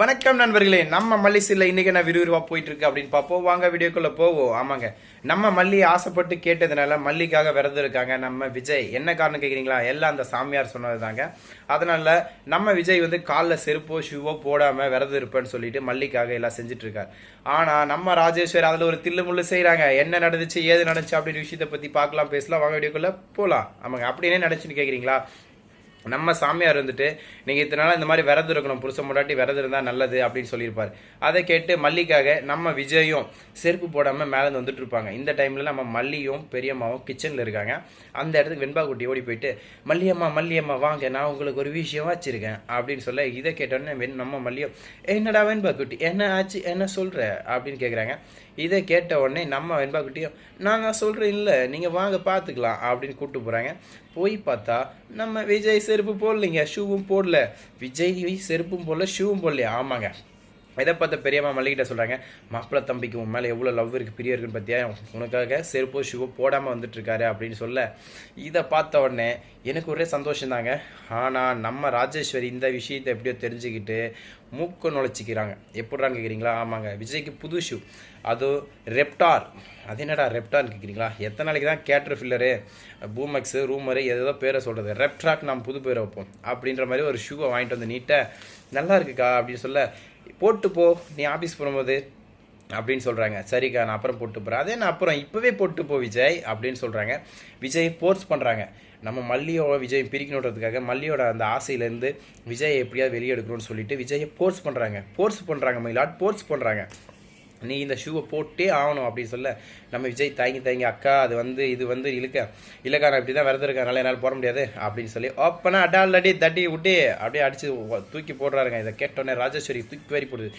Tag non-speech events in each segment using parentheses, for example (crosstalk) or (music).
வணக்கம் நண்பர்களே நம்ம மல்லி சில்ல இன்னைக்கு என்ன விறுவிறுவாக போயிட்டு இருக்கு அப்படின்னு பார்ப்போம். வாங்க வீடியோக்குள்ளே போவோம். ஆமாங்க. நம்ம மல்லி ஆசைப்பட்டு கேட்டதுனால மல்லிக்காக விரதம் இருக்காங்க நம்ம விஜய். என்ன காரணம் கேட்குறீங்களா எல்லாம் அந்த சாமியார் சொன்னது தாங்க அதனால் நம்ம விஜய் வந்து காலில் செருப்போ ஷூவோ போடாமல் விரதம் இருப்பேன்னு சொல்லிட்டு மல்லிக்காக எல்லாம் செஞ்சிட்ருக்கார். ஆனால் நம்ம ராஜேஸ்வர் அதில் ஒரு தில்லு முள்ளு செய்கிறாங்க என்ன நடந்துச்சு ஏது நடந்துச்சு அப்படின்னு விஷயத்தை பற்றி பார்க்கலாம் பேசலாம். வாங்க வீடியோக்குள்ளே போகலாம் ஆமாங்க. அப்படின்னே நடந்துச்சுன்னு கேட்குறீங்களா நம்ம சாமியார் வந்துட்டு நீங்கள் இத்தனை நாள் இந்த மாதிரி விரதம் இருக்கணும் புருஷன் முன்னாடி விரதம் இருந்தால் நல்லது அப்படின்னு சொல்லியிருப்பார். அதை கேட்டு மல்லிக்காக நம்ம விஜயும் செருப்பு போடாமல் மேலே வந்துட்டு இருப்பாங்க. இந்த டைமில் நம்ம மல்லியும் பெரியம்மாவும் கிச்சனில் இருக்காங்க. அந்த இடத்துக்கு வெண்பா குட்டி ஓடி போயிட்டு மல்லியம்மா மல்லியம்மா வாங்க நான் உங்களுக்கு ஒரு விஷயம் வச்சுருக்கேன் அப்படின்னு சொல்ல இதை கேட்டோன்னே நம்ம மல்லியும் என்னடா வெண்பா குட்டி என்ன ஆச்சு என்ன சொல்கிற அப்படின்னு கேட்குறாங்க இதை கேட்ட உடனே நம்ம வெண்பா குட்டியும் நான் சொல்கிறேன் இல்லை நீங்கள் வாங்க பார்த்துக்கலாம் அப்படின்னு கூப்பிட்டு போகிறாங்க போய் பார்த்தா நம்ம விஜய் செருப்பு போடலைங்க ஷூவும் போடல. விஜய் செருப்பும் போடல ஷூவும் போடலையா? ஆமாங்க. இதை பார்த்த பெரியம்மா மல்லிகிட்ட சொல்கிறாங்க மாப்பிள்ளை தம்பிக்கு உன் மேலே எவ்வளோ லவ் இருக்குது பிரியம் இருக்குன்னு பார்த்தியா? உனக்காக செருப்போ ஷூவோ போடாமல் வந்துட்டுருக்காரு அப்படின்னு சொல்ல இதை பார்த்த உடனே எனக்கு ஒரே சந்தோஷம் தாங்க. ஆனால் நம்ம ராஜேஸ்வரி இந்த விஷயத்தை எப்படியோ தெரிஞ்சுக்கிட்டு மூக்க நுழைச்சிக்கிறாங்க. எப்படிறான்னு கேட்குறீங்களா ஆமாங்க விஜய்க்கு புது ஷூ அதுவும் ரெப்டார் அது என்னடா ரெப்டார்னு கேட்குறீங்களா எத்தனை நாளைக்கு தான் கேட்டர் ஃபில்லரு பூமெக்ஸு ரூமரு ஏதோ பேரை சொல்கிறது ரெப்டாக் நம்ம புது பேரை வைப்போம் அப்படின்ற மாதிரி ஒரு ஷூவை வாங்கிட்டு வந்து நீட்டை நல்லா இருக்குக்கா அப்படின்னு சொல்ல போட்டு போ நீ ஆஃபீஸ் போகும்போது அப்படின்னு சொல்கிறாங்க சரிக்கா நான் அப்புறம் போட்டு போகிறேன் அதே நான் அப்புறம் இப்போவே போட்டு போ விஜய் அப்படின்னு சொல்கிறாங்க விஜய் ஃபோர்ஸ் பண்ணுறாங்க நம்ம மல்லியோட விஜய் பிரிக்கணுன்றதுக்காக மல்லியோட அந்த ஆசையிலேருந்து விஜயை எப்படியாவது வெளியே எடுக்கணும்னு சொல்லிட்டு விஜயை ஃபோர்ஸ் பண்ணுறாங்க ஃபோர்ஸ் பண்ணுறாங்க மயிலாட் ஃபோர்ஸ் பண்ணுறாங்க நீ இந்த ஷூவை போட்டே ஆகணும் அப்படின்னு சொல்ல. நம்ம விஜய் தயங்கி தயங்கி அக்கா அது வந்து இது வந்து இழுக்க. இல்லைக்கா நான் இப்படி தான் விரதம் இருக்கனால என்னால் போட முடியாது அப்படின்னு சொல்லி ஓப்பனா அடால் அடி தட்டி விட்டு அப்படியே அடிச்சு தூக்கி போடுறாருங்க. இதை கேட்டோன்னே ராஜேஸ்வரி தூக்கி வரி போடுது.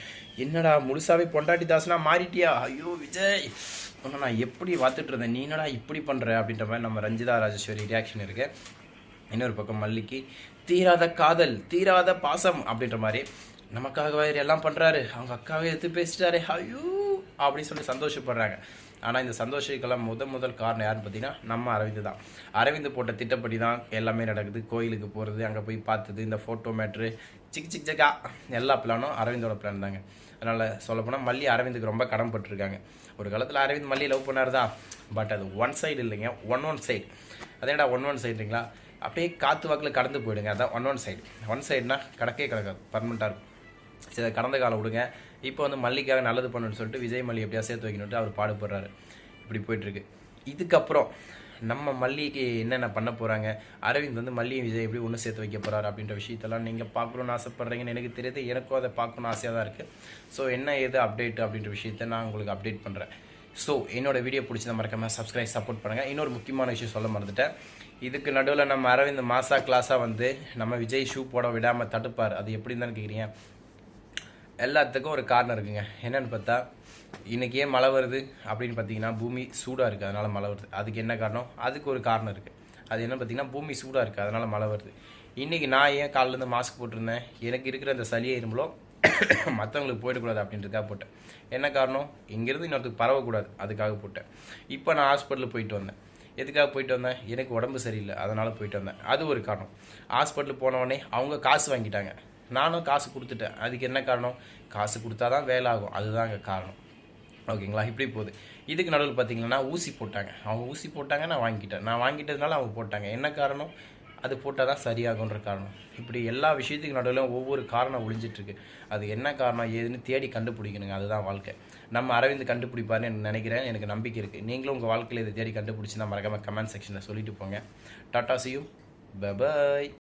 என்னடா முழுசாவே பொண்டாட்டி தாசனா மாறிட்டியா? ஐயோ விஜய் ஒன்று நான் எப்படி பார்த்துட்டு இருந்தேன்? நீ என்னடா இப்படி பண்ணுற அப்படின்ற மாதிரி நம்ம ரஞ்சிதா ராஜேஸ்வரி ரியாக்ஷன் இருக்கு. இன்னொரு பக்கம் மல்லிக்கு தீராத காதல் தீராத பாசம் அப்படின்ற மாதிரி நமக்காக வேறு எல்லாம் பண்ணுறாரு அவங்க அக்காவே எடுத்து பேசிட்டாரு. ஐயோ! அப்படின்னு சொல்லி சந்தோஷப்படுறாங்க. ஆனால் இந்த சந்தோஷத்துக்கெல்லாம் முத முதல் காரணம் யாருன்னு பார்த்தீங்கன்னா நம்ம அரவிந்த் தான். அரவிந்த் போட்ட திட்டப்படி தான் எல்லாமே நடக்குது. கோயிலுக்கு போகிறது அங்கே போய் பார்த்தது இந்த ஃபோட்டோ மேட்ரு சிக் சிக் சிக்கா எல்லா பிளானும் அரவிந்தோட பிளான் தாங்க. அதனால் சொல்லப்போனால் மல்லி அரவிந்துக்கு ரொம்ப கடன்பட்டுருக்காங்க ஒரு காலத்தில் அரவிந்த் மல்லி லவ் பண்ணார் தான் பட் அது ஒன் சைடு இல்லைங்க. ஒன் ஒன் சைடு அதேடா ஒன் ஒன் சைடுங்களா அப்படியே காற்று வாக்கில் கடந்து போயிடுங்க. அதான் ஒன் ஒன் சைடு ஒன் சைடுனா கடக்கே கிடக்காது. பர்மனெண்ட்டாக இருக்கும். சரி கடந்த காலம் விடுங்க இப்போ வந்து மல்லிக்காக நல்லது பண்ணணும்னு சொல்லிட்டு விஜய் மல்லி எப்படியா சேர்த்து வைக்கணும்ட்டு அவர் பாடுபடுறாரு. இப்படி போயிட்டுருக்கு. இதுக்கப்புறம் நம்ம மல்லிக்கு என்னென்ன பண்ண போகிறாங்க அரவிந்த் வந்து மல்லியும் விஜய் எப்படி ஒன்று சேர்த்து வைக்க போகிறாரு அப்படின்ற விஷயத்தெல்லாம் நீங்கள் பார்க்கணுன்னு ஆசைப்பட்றீங்கன்னு எனக்கு தெரியுது. எனக்கும் அதை பார்க்கணுன்னு ஆசையாக தான் இருக்குது ஸோ என்ன ஏது அப்டேட் அப்படின்ற விஷயத்த நான் உங்களுக்கு அப்டேட் பண்ணுறேன் ஸோ என்னோட வீடியோ பிடிச்சத மறக்காமல் சப்ஸ்கிரைப் சப்போர்ட் பண்ணுங்கள் இன்னொரு முக்கியமான விஷயம் சொல்ல மறந்துட்டேன். இதுக்கு நடுவில் நம்ம அரவிந்த் மாசா கிளாஸாக வந்து நம்ம விஜய் ஷூ போட விடாமல் தடுப்பார். அது எப்படின்னு தான் கேட்குறீங்க எல்லாத்துக்கும் ஒரு காரணம் இருக்குங்க. என்னன்னு பார்த்தா இன்றைக்கி ஏன் மழை வருது அப்படின்னு பார்த்தீங்கன்னா பூமி சூடாக இருக்குது அதனால் மழை வருது. அதுக்கு என்ன காரணம்? அதுக்கு ஒரு காரணம் இருக்குது அது என்ன பார்த்தீங்கன்னா பூமி சூடாக இருக்குது அதனால் மழை வருது. இன்றைக்கி நான் ஏன் காலிலேருந்து மாஸ்க் போட்டிருந்தேன்? எனக்கு இருக்கிற அந்த சளியை இரும்பலோ (coughs) மற்றவங்களுக்கு போயிடக்கூடாது அப்படின்றதுக்காக போட்டேன். என்ன காரணம்? இங்கேருந்து இன்னொருத்துக்கு பரவக்கூடாது அதுக்காக போட்டேன். இப்போ நான் ஹாஸ்பிட்டலுக்கு போயிட்டு வந்தேன். எதுக்காக போயிட்டு வந்தேன்? எனக்கு உடம்பு சரியில்லை அதனால் போயிட்டு வந்தேன். அது ஒரு காரணம். ஹாஸ்பிட்டலுக்கு போனவொடனே அவங்க காசு வாங்கிட்டாங்க. நானும் காசு கொடுத்துட்டேன். அதுக்கு என்ன காரணம்? காசு கொடுத்தா தான் வேலை ஆகும் அதுதாங்க காரணம். ஓகேங்களா? இப்படி போகுது. இதுக்கு நடுவில் பார்த்தீங்கன்னா ஊசி போட்டாங்க. அவங்க ஊசி போட்டாங்க நான் வாங்கிட்டேன். நான் வாங்கிட்டதுனால அவங்க போட்டாங்க. என்ன காரணம்? அது போட்டால் தான் சரியாகுன்ற காரணம். இப்படி எல்லா விஷயத்துக்கு நடுவில் ஒவ்வொரு காரணம் ஒழிஞ்சிட்ருக்கு அது என்ன காரணம் ஏதுன்னு தேடி கண்டுபிடிக்கணுங்க. அதுதான் வாழ்க்கை. நம்ம அரவிந்த் கண்டுபிடிப்பாருன்னு நினைக்கிறேன். எனக்கு நம்பிக்கை இருக்குது நீங்களும் உங்கள் வாழ்க்கையில் இதை தேடி கண்டுபிடிச்சி நான் மறக்காமல் கமெண்ட் செக்ஷனில் சொல்லிட்டு போங்க. Tata சியும் bye bye